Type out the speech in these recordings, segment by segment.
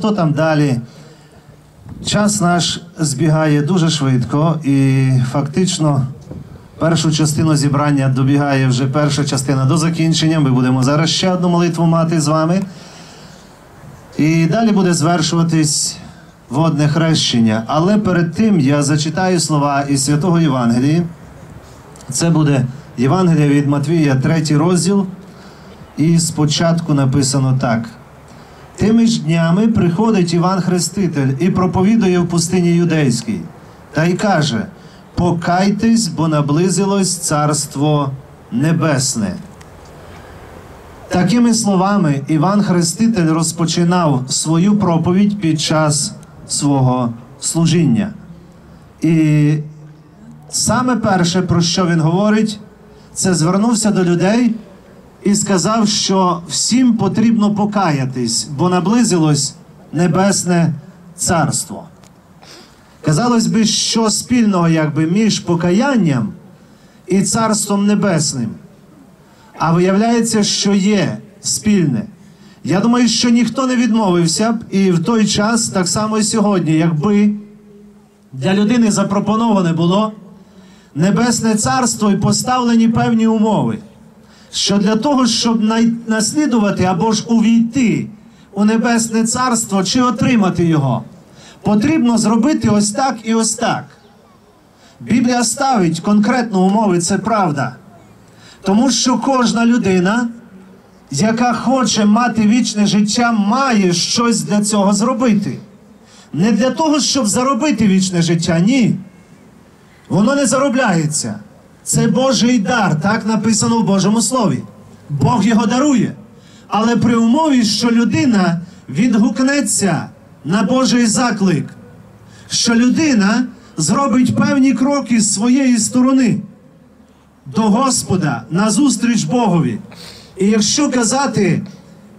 хто там далі. Час наш збігає дуже швидко, і фактично першу частину зібрання добігає вже перша частина до закінчення. Ми будемо зараз ще одну молитву мати з вами. І далі буде звершуватись водне хрещення. Але перед тим я зачитаю слова із святого Євангелії. Це буде Євангелія від Матвія, третій розділ. І спочатку написано так. Тими ж днями приходить Іван Хреститель і проповідує в пустині юдейській, та й каже: Покайтесь, бо наблизилось Царство Небесне. Такими словами Іван Хреститель розпочинав свою проповідь під час свого служіння. І саме перше, про що він говорить, це звернувся до людей і сказав, що всім потрібно покаятись, бо наблизилось Небесне Царство. Казалось би, що спільного якби між покаянням і Царством Небесним. А виявляється, що є спільне. Я думаю, що ніхто не відмовився б і в той час, так само і сьогодні, якби для людини запропоноване було Небесне Царство і поставлені певні умови, що для того, щоб наслідувати або ж увійти у Небесне Царство чи отримати його, потрібно зробити ось так і ось так. Біблія ставить конкретно умови, це правда. Тому що кожна людина, яка хоче мати вічне життя, має щось для цього зробити. Не для того, щоб заробити вічне життя, ні. Воно не заробляється. Це Божий дар, так написано в Божому Слові. Бог його дарує. Але при умові, що людина відгукнеться на Божий заклик, що людина зробить певні кроки з своєї сторони до Господа назустріч Богові. І якщо казати,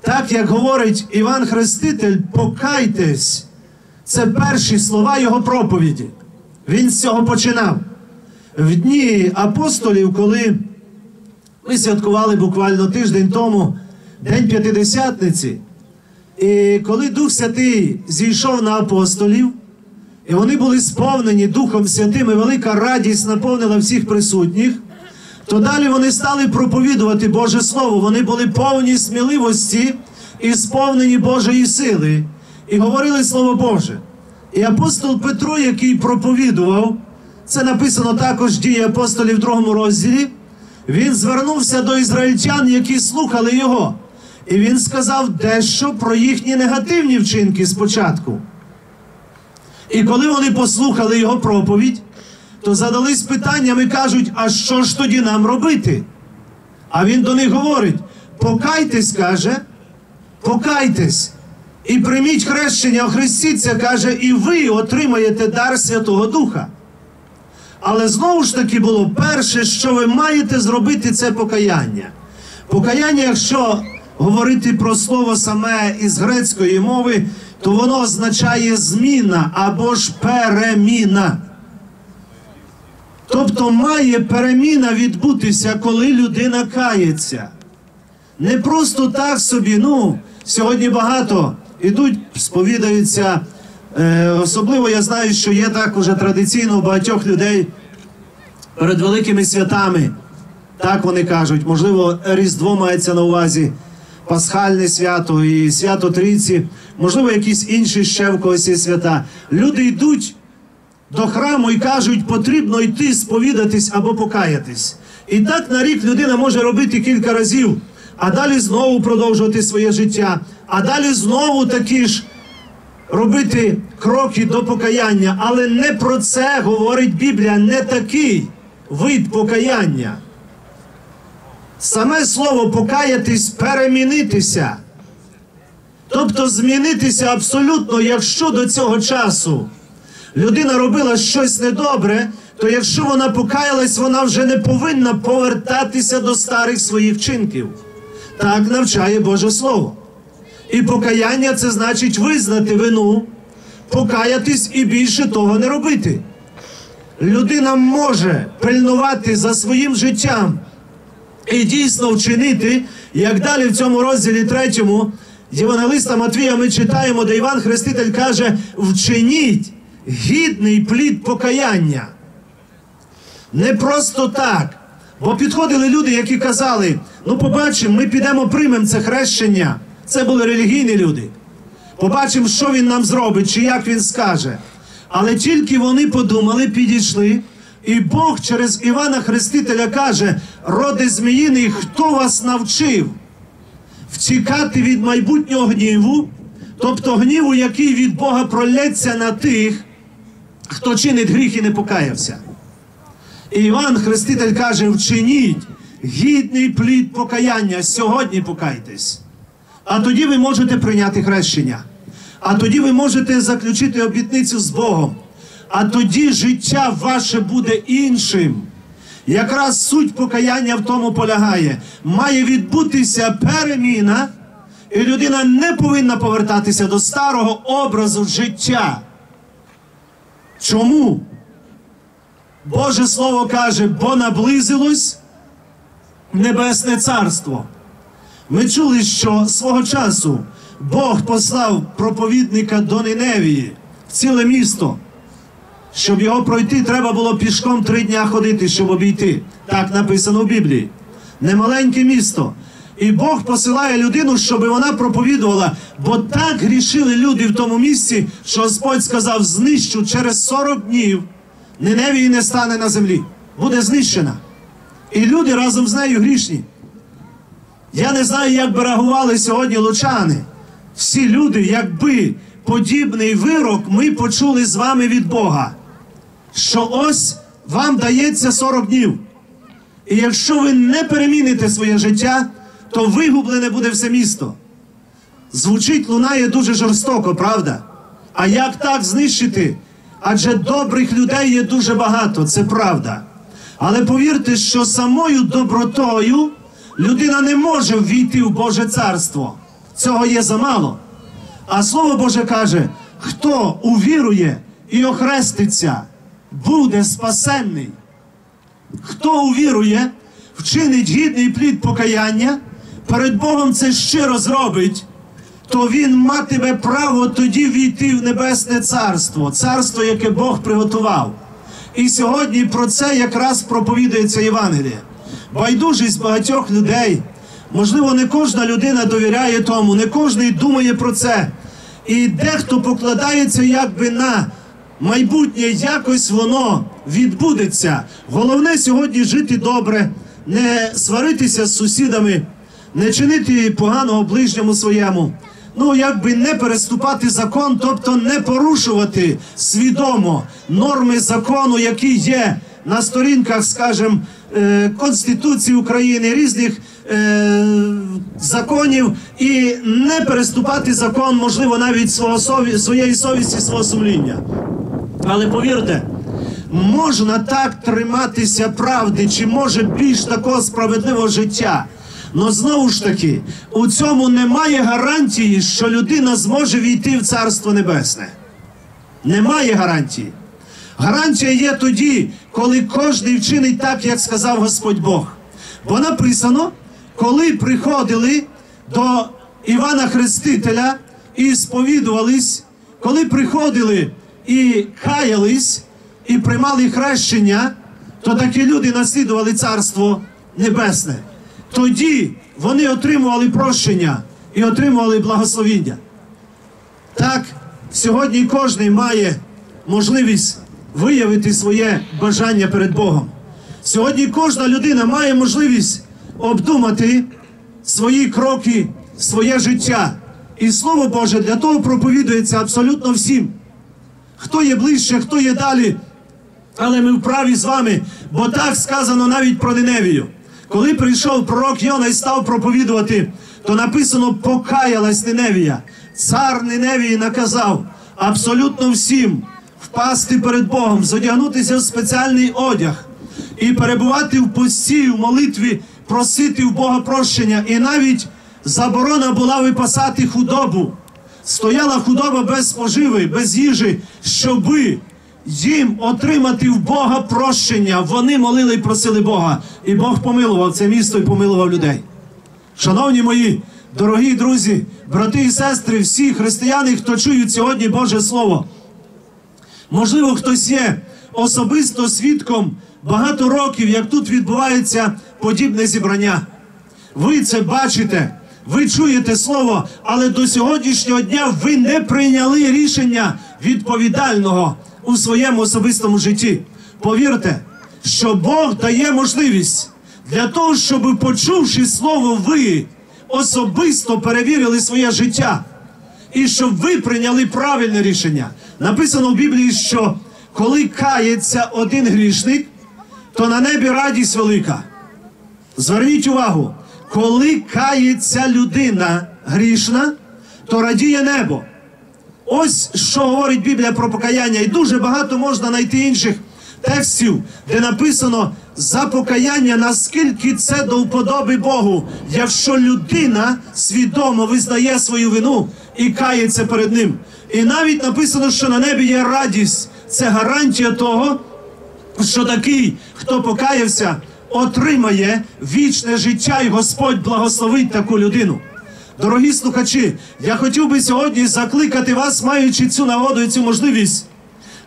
так як говорить Іван Хреститель, покайтесь, це перші слова його проповіді. Він з цього починав. В дні апостолів, коли ми святкували буквально тиждень тому День П'ятидесятниці, і коли Дух Святий зійшов на апостолів, і вони були сповнені Духом Святим, і велика радість наповнила всіх присутніх, то далі вони стали проповідувати Боже Слово. Вони були повні сміливості і сповнені Божої сили, і говорили Слово Боже. І апостол Петро, який проповідував, це написано також в дії апостолів в другому розділі. Він звернувся до ізраїльтян, які слухали його. І він сказав дещо про їхні негативні вчинки спочатку. І коли вони послухали його проповідь, то задались питанням і кажуть, а що ж тоді нам робити? А він до них говорить: покайтесь, каже, покайтесь, і прийміть хрещення, охрестіться, каже, і ви отримаєте дар Святого Духа. Але знову ж таки було перше, що ви маєте зробити, це покаяння. Покаяння, якщо говорити про слово саме із грецької мови, то воно означає зміна або ж переміна. Тобто має переміна відбутися, коли людина кається. Не просто так собі, ну, сьогодні багато ідуть, сповідаються. Е, особливо я знаю, що є так уже традиційно у багатьох людей перед великими святами. Так вони кажуть, можливо, Різдво мається на увазі, Пасхальне свято і свято Трійці, можливо, якісь інші ще в когось є свята. Люди йдуть до храму і кажуть, потрібно йти сповідатись або покаятись. І так на рік людина може робити кілька разів, а далі знову продовжувати своє життя, а далі знову такі ж робити кроки до покаяння. Але не про це говорить Біблія, не такий вид покаяння. Саме слово покаятись перемінитися. Тобто змінитися абсолютно, якщо до цього часу людина робила щось недобре, то якщо вона покаялась, вона вже не повинна повертатися до старих своїх вчинків. Так навчає Боже Слово. І покаяння це значить визнати вину, покаятись і більше того не робити. Людина може пильнувати за своїм життям і дійсно вчинити, як далі в цьому розділі третьому Євангелиста Матвія ми читаємо, де Іван Хреститель каже: вчиніть гідний плід покаяння. Не просто так. Бо підходили люди, які казали: ну, побачимо, ми підемо приймемо це хрещення. Це були релігійні люди. Побачимо, що він нам зробить, чи як він скаже. Але тільки вони подумали, підійшли, і Бог через Івана Хрестителя каже: роди зміїний, хто вас навчив втікати від майбутнього гніву, тобто гніву, який від Бога пролється на тих, хто чинить гріх і не покаявся. І Іван Хреститель каже: вчиніть гідний плід покаяння, сьогодні покайтесь. А тоді ви можете прийняти хрещення. А тоді ви можете заключити обітницю з Богом. А тоді життя ваше буде іншим. Якраз суть покаяння в тому полягає. Має відбутися переміна, і людина не повинна повертатися до старого образу життя. Чому? Боже Слово каже, бо наблизилось Небесне Царство. Ми чули, що свого часу Бог послав проповідника до Ниневії в ціле місто. Щоб його пройти, треба було пішком три дня ходити, щоб обійти. Так написано в Біблії. Немаленьке місто. І Бог посилає людину, щоб вона проповідувала, бо так грішили люди в тому місці, що Господь сказав: знищу через 40 днів Ниневії не стане на землі. Буде знищена. І люди разом з нею грішні. Я не знаю, як би реагували сьогодні лучани. Всі люди, якби подібний вирок ми почули з вами від Бога, що ось вам дається 40 днів. І якщо ви не переміните своє життя, то вигублене буде все місто. Звучить, лунає дуже жорстоко, правда? А як так знищити? Адже добрих людей є дуже багато, це правда. Але повірте, що самою добротою людина не може ввійти в Боже царство. Цього є замало. А Слово Боже каже: хто увірує і охреститься, буде спасенний. Хто увірує, вчинить гідний плід покаяння, перед Богом це щиро зробить, то він матиме право тоді війти в Небесне Царство, царство, яке Бог приготував. І сьогодні про це якраз проповідується Євангеліє. Байдужість багатьох людей. Можливо, не кожна людина довіряє тому, не кожен думає про це. І дехто покладається якби на майбутнє, якось воно відбудеться. Головне сьогодні жити добре, не сваритися з сусідами, не чинити поганого ближньому своєму. Ну, якби не переступати закон, тобто не порушувати свідомо норми закону, які є на сторінках, скажімо, Конституції України, різних е, законів, і не переступати закон, можливо, навіть свого сові, своєї совісті, свого сумління. Але повірте, можна так триматися правди, чи може більш такого справедливого життя. Но знову ж таки, у цьому немає гарантії, що людина зможе війти в Царство Небесне. Немає гарантії. Гарантія є тоді, коли кожен вчинить так, як сказав Господь Бог. Бо написано, коли приходили до Івана Хрестителя і сповідувались, коли приходили і каялись, і приймали хрещення, то такі люди наслідували Царство Небесне. Тоді вони отримували прощення і отримували благословіння. Так, сьогодні кожен має можливість виявити своє бажання перед Богом. Сьогодні кожна людина має можливість обдумати свої кроки, своє життя. І Слово Боже для того проповідується абсолютно всім. Хто є ближче, хто є далі. Але ми вправі з вами, бо так сказано навіть про Ниневію. Коли прийшов пророк Йона і став проповідувати, то написано покаялась Ниневія. Цар Ниневії наказав абсолютно всім впасти перед Богом, зодягнутися в спеціальний одяг і перебувати в пості, в молитві, просити в Бога прощення. І навіть заборона була випасати худобу. Стояла худоба без споживи, без їжі, щоби їм отримати в Бога прощення. Вони молили і просили Бога. І Бог помилував це місто і помилував людей. Шановні мої, дорогі друзі, брати і сестри, всі християни, хто чують сьогодні Боже Слово. Можливо, хтось є особисто свідком багато років, як тут відбувається подібне зібрання. Ви це бачите, ви чуєте слово, але до сьогоднішнього дня ви не прийняли рішення відповідального у своєму особистому житті. Повірте, що Бог дає можливість для того, щоб, почувши слово, ви особисто перевірили своє життя і щоб ви прийняли правильне рішення. Написано в Біблії, що коли кається один грішник, то на небі радість велика. Зверніть увагу, коли кається людина грішна, то радіє небо. Ось що говорить Біблія про покаяння, і дуже багато можна знайти інших текстів, де написано за покаяння, наскільки це до вподоби Богу, якщо людина свідомо визнає свою вину і кається перед ним. І навіть написано, що на небі є радість. Це гарантія того, що такий, хто покаявся, отримає вічне життя, і Господь благословить таку людину. Дорогі слухачі, я хотів би сьогодні закликати вас, маючи цю нагоду і цю можливість.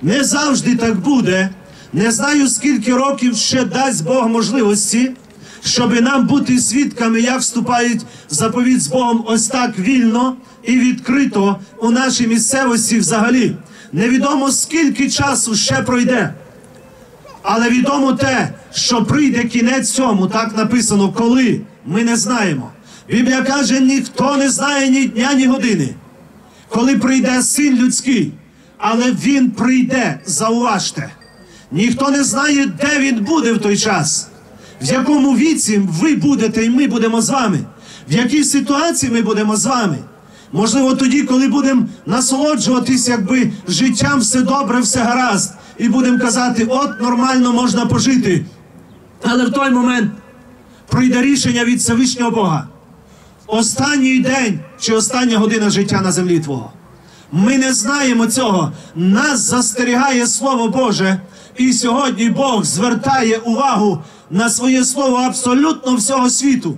Не завжди так буде. Не знаю, скільки років ще дасть Бог можливості, щоб нам бути свідками, як вступають в заповідь з Богом ось так вільно і відкрито у нашій місцевості взагалі. Невідомо скільки часу ще пройде. Але відомо те, що прийде кінець цьому, так написано, коли ми не знаємо. Біблія каже, ніхто не знає ні дня, ні години, коли прийде син людський, але він прийде, зауважте. Ніхто не знає, де він буде в той час, в якому віці ви будете, і ми будемо з вами, в якій ситуації ми будемо з вами. Можливо, тоді, коли будемо насолоджуватись, якби життям все добре, все гаразд, і будемо казати, от нормально можна пожити. Але в той момент прийде рішення від Всевишнього Бога. Останній день чи остання година життя на землі Твого. Ми не знаємо цього. Нас застерігає Слово Боже. І сьогодні Бог звертає увагу на своє слово абсолютно всього світу.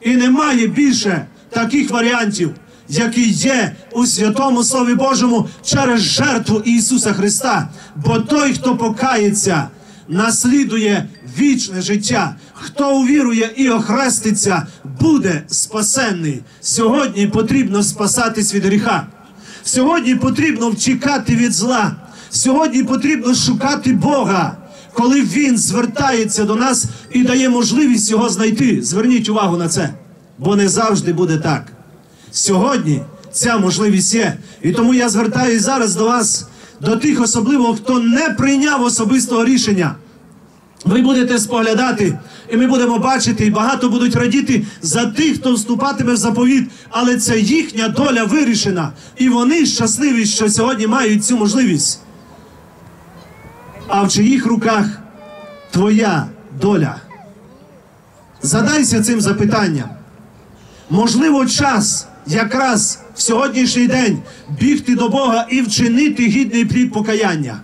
І немає більше таких варіантів, які є у святому Слові Божому через жертву Ісуса Христа. Бо той, хто покається, наслідує вічне життя. Хто увірує і охреститься, буде спасенний. Сьогодні потрібно спасатись від гріха. Сьогодні потрібно втікати від зла. Сьогодні потрібно шукати Бога, коли Він звертається до нас і дає можливість його знайти. Зверніть увагу на це, бо не завжди буде так. Сьогодні ця можливість є. І тому я звертаюся зараз до вас, до тих особливо, хто не прийняв особистого рішення. Ви будете споглядати, і ми будемо бачити, і багато будуть радіти за тих, хто вступатиме в заповіт, але це їхня доля вирішена. І вони щасливі, що сьогодні мають цю можливість. А в чиїх руках твоя доля? Задайся цим запитанням. Можливо, час якраз в сьогоднішній день бігти до Бога і вчинити гідний плід покаяння.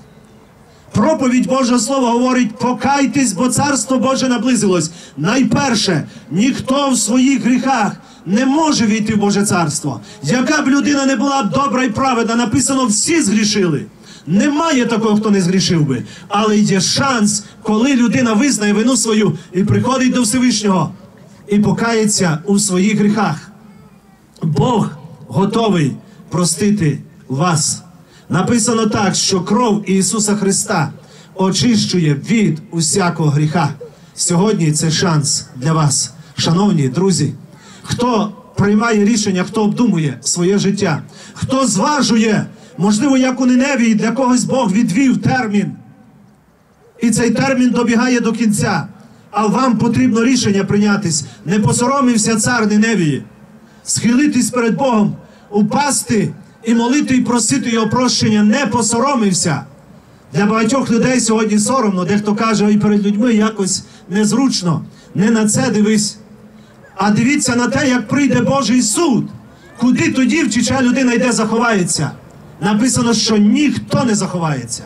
Проповідь Божого Слова говорить: покайтесь, бо царство Боже наблизилось. Найперше, ніхто в своїх гріхах не може війти в Боже царство. Яка б людина не була добра і праведна, написано, всі згрішили. Немає такого, хто не згрішив би. Але є шанс, коли людина визнає вину свою і приходить до Всевишнього і покається у своїх гріхах. Бог готовий простити вас. Написано так, що кров Ісуса Христа очищує від усякого гріха. Сьогодні це шанс для вас, шановні друзі. Хто приймає рішення, хто обдумує своє життя, хто зважує, можливо, як у Ниневії, для когось Бог відвів термін. І цей термін добігає до кінця. А вам потрібно рішення прийнятись. Не посоромився цар Ниневії, схилитись перед Богом, упасти і молити і просити його прощення, не посоромився. Для багатьох людей сьогодні соромно, дехто каже, і перед людьми якось незручно. Не на це дивись. А дивіться на те, як прийде Божий суд. Куди тоді втіча людина йде, заховається. Написано, що ніхто не заховається,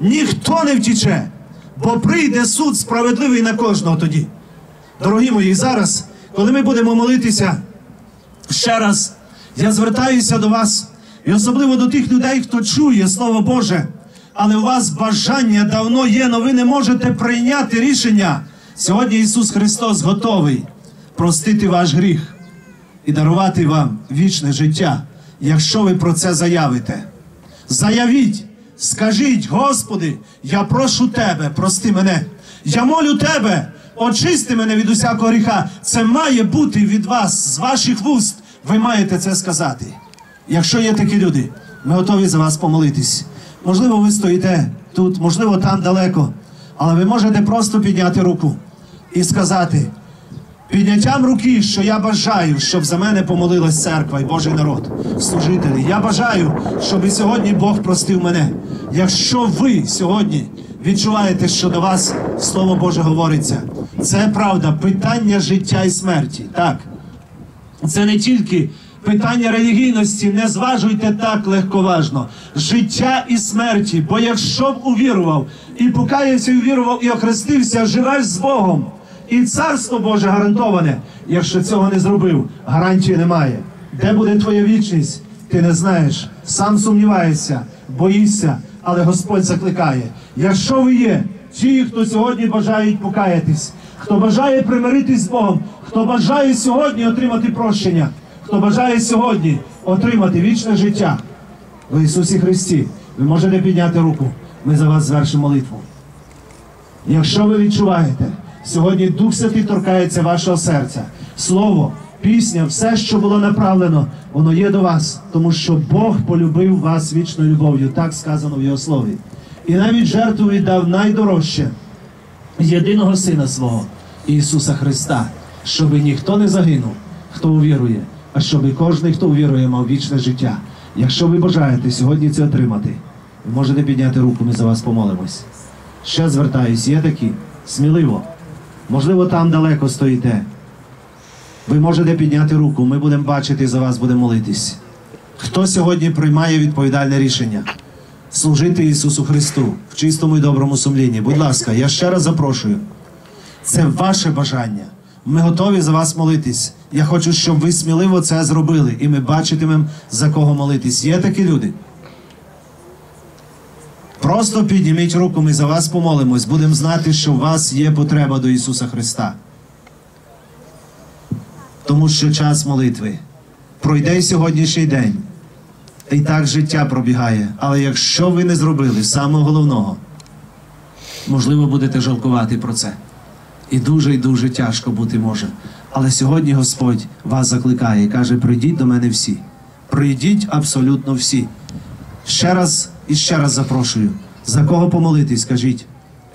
ніхто не втіче, бо прийде суд справедливий на кожного тоді. Дорогі мої, зараз, коли ми будемо молитися ще раз, Я звертаюся до вас, і особливо до тих людей, хто чує Слово Боже, але у вас бажання давно є, але ви не можете прийняти рішення. Сьогодні Ісус Христос готовий простити ваш гріх і дарувати вам вічне життя, якщо ви про це заявите. Заявіть, скажіть, Господи, я прошу Тебе, прости мене. Я молю Тебе, очисти мене від усякого гріха. Це має бути від вас, з ваших вуст. Ви маєте це сказати. Якщо є такі люди, ми готові за вас помолитись. Можливо, ви стоїте тут, можливо, там далеко, але ви можете просто підняти руку і сказати: Підняттям руки, що я бажаю, щоб за мене помолилась церква і Божий народ, служителі. Я бажаю, щоб і сьогодні Бог простив мене. Якщо ви сьогодні відчуваєте, що до вас Слово Боже говориться, це правда, питання життя і смерті. Так. Це не тільки питання релігійності, не зважуйте так легковажно. Життя і смерті. Бо якщо б увірував і покаявся, і увірував, і охрестився, живеш з Богом. І царство Боже гарантоване. Якщо цього не зробив, гарантії немає. Де буде твоя вічність? Ти не знаєш. Сам сумніваєшся, боїшся, але Господь закликає. Якщо ви є ті, хто сьогодні бажають покаятись, хто бажає примиритись з Богом, хто бажає сьогодні отримати прощення, хто бажає сьогодні отримати вічне життя в Ісусі Христі, ви можете підняти руку. Ми за вас звершимо молитву. Якщо ви відчуваєте, сьогодні Дух Святий торкається вашого серця, слово, пісня, все, що було направлено, воно є до вас, тому що Бог полюбив вас вічною любов'ю, так сказано в Його слові. І навіть жертву віддав найдорожче єдиного Сина свого Ісуса Христа, щоб ніхто не загинув, хто увірує, а щоб кожен, хто увірує, мав вічне життя. Якщо ви бажаєте сьогодні це отримати, ви можете підняти руку, ми за вас помолимось. Ще звертаюсь, є такі, сміливо. Можливо, там далеко стоїте. Ви можете підняти руку, ми будемо бачити за вас, будемо молитись. Хто сьогодні приймає відповідальне рішення? Служити Ісусу Христу в чистому і доброму сумлінні. Будь ласка, я ще раз запрошую. Це ваше бажання. Ми готові за вас молитись. Я хочу, щоб ви сміливо це зробили, і ми бачитимемо, за кого молитись. Є такі люди. Просто підніміть руку, ми за вас помолимось. Будемо знати, що у вас є потреба до Ісуса Христа. Тому що час молитви. Пройде сьогоднішній день. І так життя пробігає. Але якщо ви не зробили самого головного, можливо, будете жалкувати про це. І дуже і дуже тяжко бути може. Але сьогодні Господь вас закликає і каже: прийдіть до мене всі. Прийдіть абсолютно всі. Ще раз і ще раз запрошую. За кого помолитись, скажіть,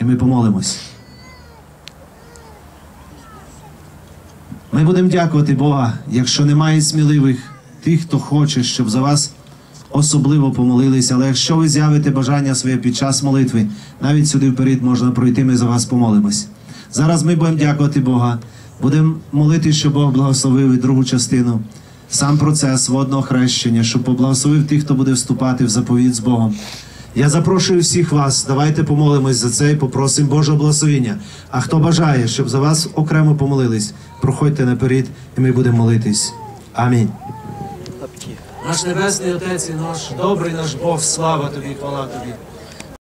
і ми помолимось. Ми будемо дякувати Бога, якщо немає сміливих тих, хто хоче, щоб за вас особливо помолились. Але якщо ви з'явите бажання своє під час молитви, навіть сюди вперед можна пройти, ми за вас помолимось. Зараз ми будемо дякувати Бога. Будемо молити, щоб Бог благословив і другу частину, сам процес водного хрещення, щоб поблагословив тих, хто буде вступати в заповідь з Богом. Я запрошую всіх вас, давайте помолимось за це і попросимо Божого благословення. А хто бажає, щоб за вас окремо помолились, проходьте наперед, і ми будемо молитись. Амінь. Наш Небесний Отець і наш добрий наш Бог, слава тобі, хвала тобі.